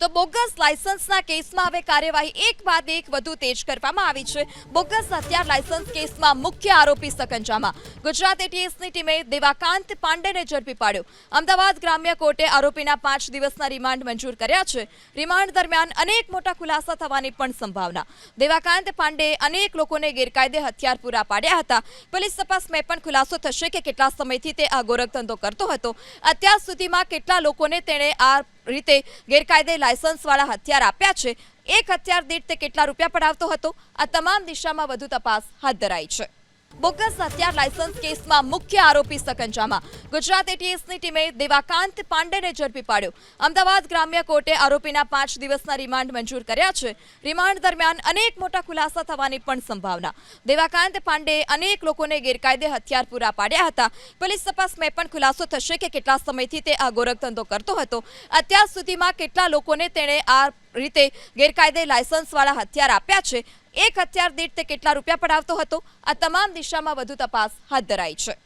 તો બોગસ લાયસન્સના કેસમાં હવે કાર્યવાહી એક બાદ એક વધુ તેજ કરવામાં આવી છે. બોગસ હથિયાર લાયસન્સ કેસમાં મુખ્ય આરોપી સકંજામાં. ગુજરાત એટીએસની ટીમે દેવાકાંત પાંડેને ઝડપી પાડ્યો. અમદાવાદ ગ્રામ્ય કોર્ટે આરોપીના પાંચ દિવસના રિમાન્ડ મંજૂર કર્યા છે. રિમાન્ડ દરમિયાન અનેક મોટા ખુલાસા થવાની પણ સંભાવના. દેવાકાંત પાંડે અનેક લોકોને ગેરકાયદે હથિયાર પૂરા પાડ્યા હતા. પોલીસ તપાસમાં પણ ખુલાસો થશે કે કેટલા સમયથી તે આ ગોરખધંધો કરતો હતો. અત્યાર સુધીમાં કેટલા લોકોને તેણે આ રીતે ગેરકાયદે લાયસન્સવાળા હથિયાર આપ્યા છે. એક હથિયાર દીઠ તે કેટલા રૂપિયા પડાવતો હતો? આ તમામ દિશામાં વધુ તપાસ હાથ ધરાઈ છે. બોગસ હથિયાર લાયસન્સ કેસમાં મુખ્ય આરોપી સકંજામાં. ગુજરાત એટીએસની ટીમે દેવાકાંત પાંડેને ઝડપી પાડ્યો. અમદાવાદ ગ્રામ્ય કોર્ટે આરોપીના પાંચ દિવસના રિમાન્ડ મંજૂર કર્યા છે. રિમાન્ડ દરમિયાન અનેક મોટા ખુલાસા થવાની પણ સંભાવના. દેવાકાંત પાંડેએ અનેક લોકોને ગેરકાયદે હથિયાર પૂરા પાડ્યા હતા. પોલીસ તપાસમાં પણ ખુલાસો થશે કે કેટલા સમયથી તે આ ગોરખધંધો કરતો હતો. અત્યાર સુધીમાં કેટલા લોકોને તેણે આ રીતે ગેરકાયદે લાયસન્સવાળા હથિયાર આપ્યા છે. એક હથિયાર દીઠ તે કેટલા રૂપિયા પડાવતો હતો? આ તમામ દિશામાં વધુ તપાસ હાથ ધરાઈ છે.